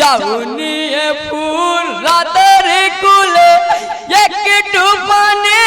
যাও নিয়ে ফুল রাতের কুলে একটু পানে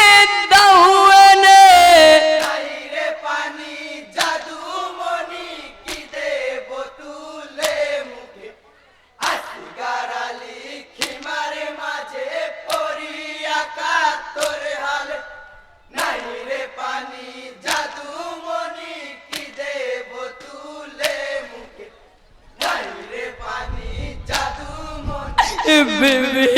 bir bir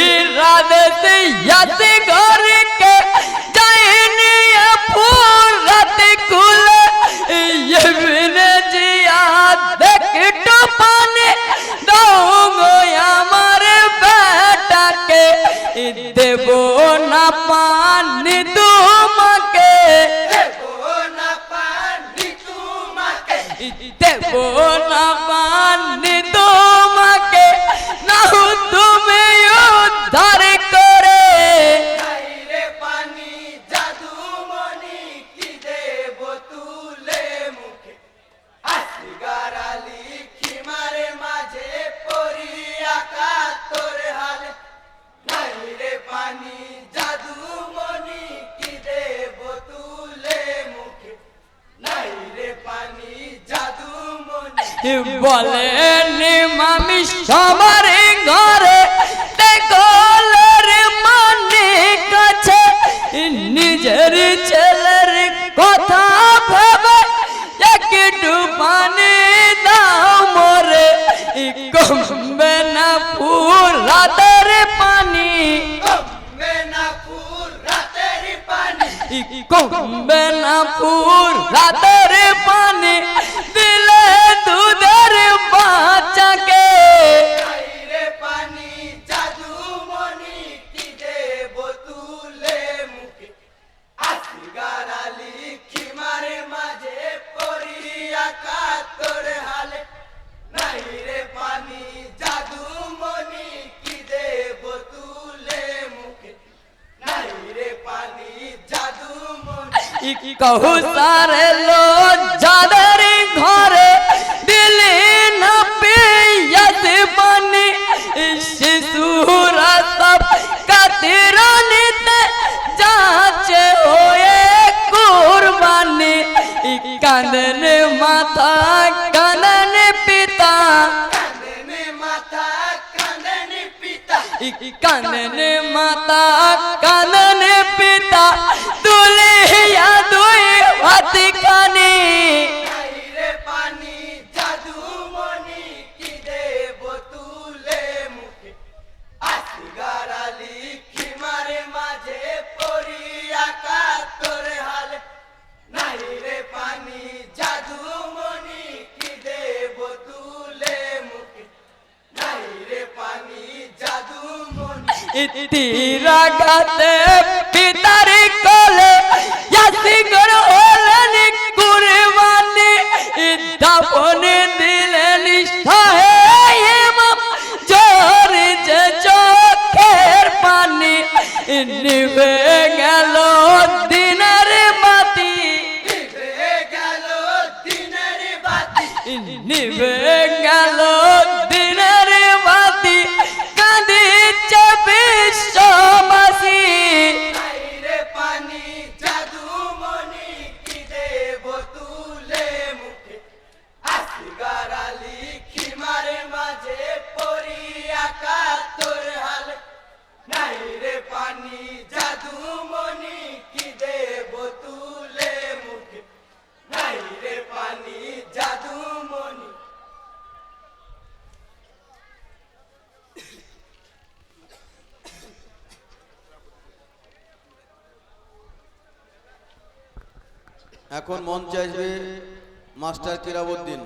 বলেন মামি সবার ঘরে নিজের ছেলের কথা ভাবে একটু পানি দাও মরে। কমবে না ফুল রাতের পানি। কমবে না ফুল রাতের পানি। কহু সারে লো যাদের ঘরে কাননে মাতা কাননে পিতা দুলিয়া দুই হাতি তিরাগাতে পিতার কোলে ইয়াসিগর হলেন কুরবানি দাপন দিলেন শাহে ইমাম জোর যে চোখের পানি নিভে গেল এখন মন চাইবে মাস্টার কিরাবুদ্দিন।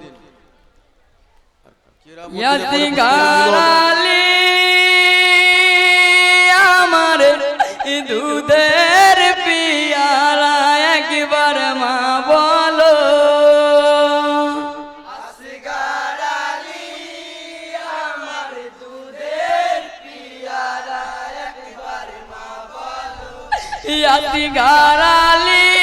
ইয়াতি গারালি আমার দুধের পিয়ারা একবার মা বলো। আসগার আমার দুধের পিয়ারা একবার মা বলো। ইয়াতি গারালি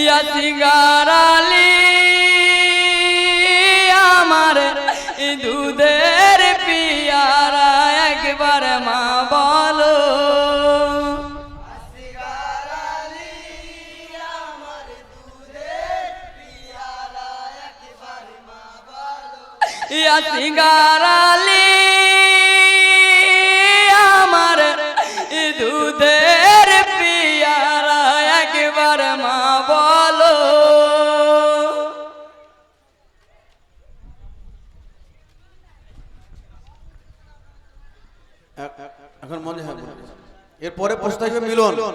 ইয়াতি গারালি আমার দুধের পিয়ারা একবার মা বলো। আসগার আলী এরপরে প্রশ্ন মিলন।